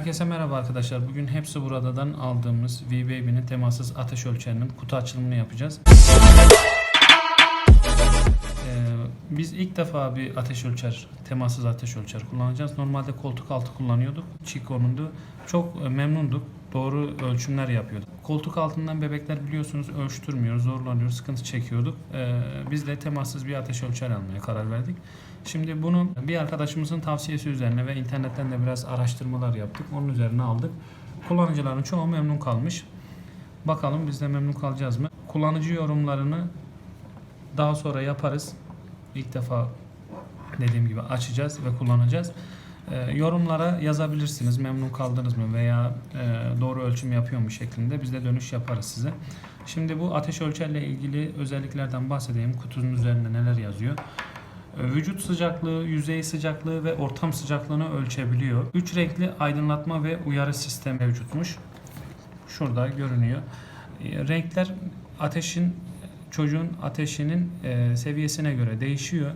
Herkese merhaba arkadaşlar. Bugün hepsi buradan aldığımız V-Baby'nin temassız ateş ölçerinin kutu açılımını yapacağız. Ee, biz ilk defa bir ateş ölçer, temassız ateş ölçer kullanacağız. Normalde koltuk altı kullanıyorduk. Chico'nundu. Çok e, memnunduk. Doğru ölçümler yapıyorduk. Koltuk altından bebekler biliyorsunuz ölçtürmüyoruz, zorlanıyoruz, sıkıntı çekiyorduk. Ee, biz de temassız bir ateş ölçer almaya karar verdik. Şimdi bunu bir arkadaşımızın tavsiyesi üzerine ve internetten de biraz araştırmalar yaptık. Onun üzerine aldık. Kullanıcıların çoğu memnun kalmış. Bakalım biz de memnun kalacağız mı? Kullanıcı yorumlarını daha sonra yaparız. İlk defa dediğim gibi açacağız ve kullanacağız. Ee, yorumlara yazabilirsiniz. Memnun kaldınız mı veya e, doğru ölçüm yapıyor mu şeklinde biz de dönüş yaparız size. Şimdi bu ateş ölçerle ilgili özelliklerden bahsedeyim. Kutunun üzerinde neler yazıyor. Ee, Vücut sıcaklığı, yüzey sıcaklığı ve ortam sıcaklığını ölçebiliyor. Üç renkli aydınlatma ve uyarı sistemi mevcutmuş. Şurada görünüyor. Ee, Renkler ateşin çocuğun ateşinin e, seviyesine göre değişiyor.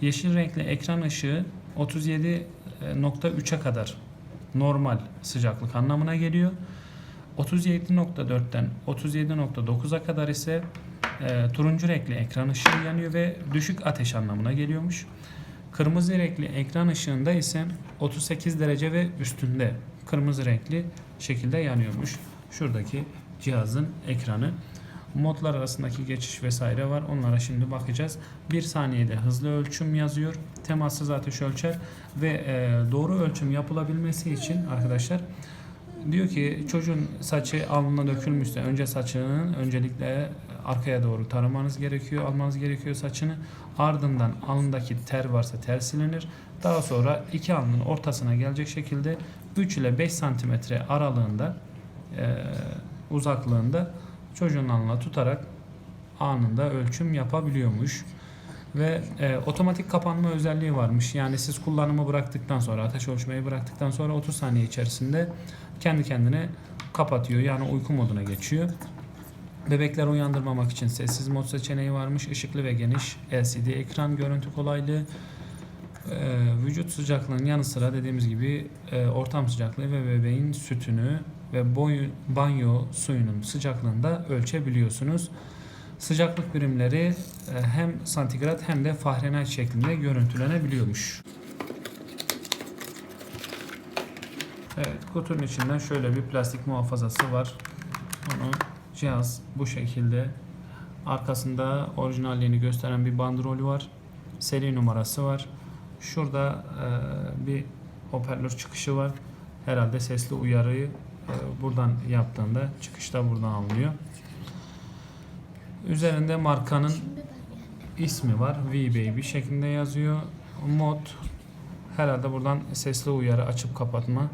Yeşil renkli ekran ışığı 37.3'e kadar normal sıcaklık anlamına geliyor. 37.4'ten 37.9'a kadar ise e, turuncu renkli ekran ışığı yanıyor ve düşük ateş anlamına geliyormuş. Kırmızı renkli ekran ışığında ise 38 derece ve üstünde kırmızı renkli şekilde yanıyormuş. Şuradaki cihazın ekranı. Modlar arasındaki geçiş vesaire var. Onlara şimdi bakacağız. 1 saniyede hızlı ölçüm yazıyor. Temassız ateş ölçer ve e, doğru ölçüm yapılabilmesi için arkadaşlar diyor ki çocuğun saçı alnına dökülmüşse önce saçının öncelikle arkaya doğru taramanız gerekiyor, almanız gerekiyor saçını. Ardından alnındaki ter varsa ter silinir. Daha sonra iki alnın ortasına gelecek şekilde 3 ile 5 santimetre aralığında e, uzaklığında çocuğun alnına tutarak anında ölçüm yapabiliyormuş. Ve e, otomatik kapanma özelliği varmış. Yani siz kullanımı bıraktıktan sonra, ateş ölçmeyi bıraktıktan sonra 30 saniye içerisinde kendi kendine kapatıyor. Yani uyku moduna geçiyor. Bebekler uyandırmamak için sessiz mod seçeneği varmış. Işıklı ve geniş LCD ekran, görüntü kolaylığı. Ee, vücut sıcaklığının yanı sıra dediğimiz gibi e, ortam sıcaklığı ve bebeğin sütünü ve boyu, banyo suyunun sıcaklığını da ölçebiliyorsunuz. Sıcaklık birimleri e, hem santigrat hem de Fahrenheit şeklinde görüntülenebiliyormuş. Evet, kutunun içinden şöyle bir plastik muhafazası var. Onu cihaz bu şekilde. Arkasında orijinalliğini gösteren bir bandrolü var. Seri numarası var. Şurada e, bir hoparlör çıkışı var. Herhalde sesli uyarıyı buradan yaptığında çıkışta buradan alınıyor. Üzerinde markanın ismi var. V-Baby şeklinde yazıyor. Mod herhalde buradan sesli uyarı açıp kapatma.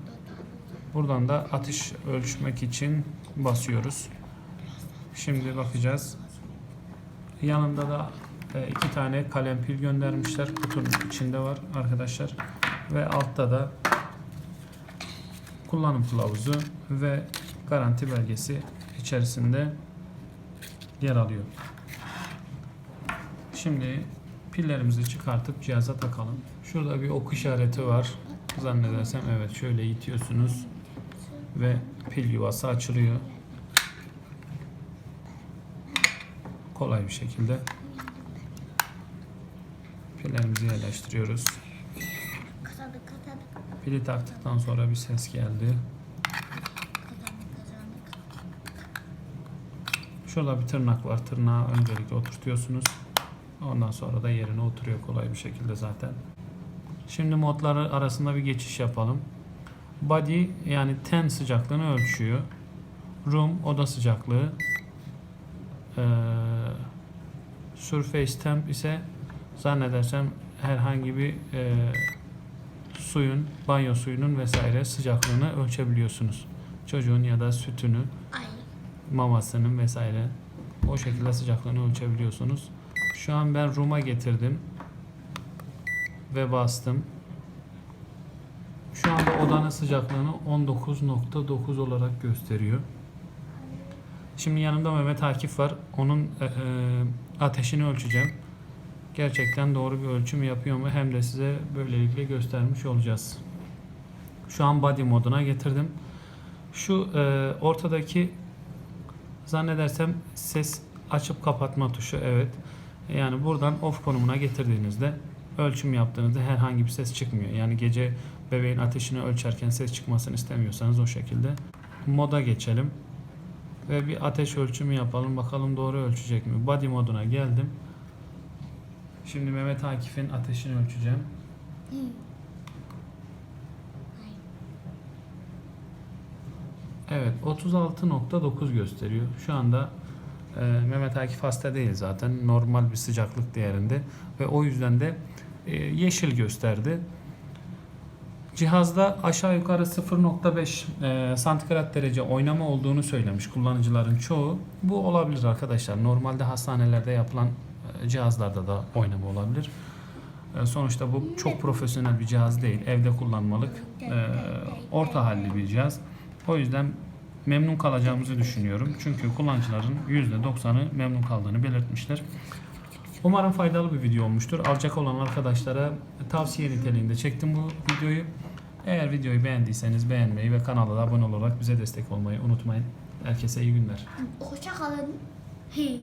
Buradan da atış ölçmek için basıyoruz. Şimdi bakacağız. Yanında da e, iki tane kalem pil göndermişler. Kutunun içinde var arkadaşlar. Ve altta da kullanım kılavuzu ve garanti belgesi içerisinde yer alıyor. Şimdi pillerimizi çıkartıp cihaza takalım. Şurada bir ok işareti var. Zannedersem evet şöyle itiyorsunuz ve pil yuvası açılıyor. Kolay bir şekilde pillerimizi yerleştiriyoruz. Pili taktıktan sonra bir ses geldi. Şurada bir tırnak var. Tırnağı öncelikle oturtuyorsunuz. Ondan sonra da yerine oturuyor kolay bir şekilde zaten. Şimdi modları arasında bir geçiş yapalım. Body yani ten sıcaklığını ölçüyor. Room oda sıcaklığı. Ee, surface temp ise zannedersem herhangi bir e, suyun, banyo suyunun vesaire sıcaklığını ölçebiliyorsunuz. Çocuğun ya da sütünü mamasının vesaire o şekilde sıcaklığını ölçebiliyorsunuz. Şu an ben Room'a getirdim ve bastım. Şu anda odanın sıcaklığını 19.9 olarak gösteriyor. Şimdi yanımda Mehmet Akif var. Onun e, e, ateşini ölçeceğim. Gerçekten doğru bir ölçüm yapıyor mu hem de size böylelikle göstermiş olacağız. Şu an body moduna getirdim. Şu e, ortadaki zannedersem ses açıp kapatma tuşu evet. Yani buradan off konumuna getirdiğinizde ölçüm yaptığınızda herhangi bir ses çıkmıyor. Yani gece bebeğin ateşini ölçerken ses çıkmasını istemiyorsanız o şekilde moda geçelim. Ve bir ateş ölçümü yapalım. Bakalım doğru ölçecek mi? Body moduna geldim. Şimdi Mehmet Akif'in ateşini ölçeceğim. Evet 36.9 gösteriyor. Şu anda e, Mehmet Akif hasta değil zaten. Normal bir sıcaklık değerinde ve o yüzden de e, yeşil gösterdi. Cihazda aşağı yukarı 0.5 e, santigrat derece oynama olduğunu söylemiş kullanıcıların çoğu. Bu olabilir arkadaşlar. Normalde hastanelerde yapılan cihazlarda da oynama olabilir. E, sonuçta bu çok profesyonel bir cihaz değil. Evde kullanmalık e, orta halli bir cihaz. O yüzden memnun kalacağımızı düşünüyorum. Çünkü kullanıcıların %90'ı memnun kaldığını belirtmişler. Umarım faydalı bir video olmuştur. Alacak olan arkadaşlara tavsiye niteliğinde çektim bu videoyu. Eğer videoyu beğendiyseniz beğenmeyi ve kanala da abone olarak bize destek olmayı unutmayın. Herkese iyi günler. Hoşça kalın. Hı.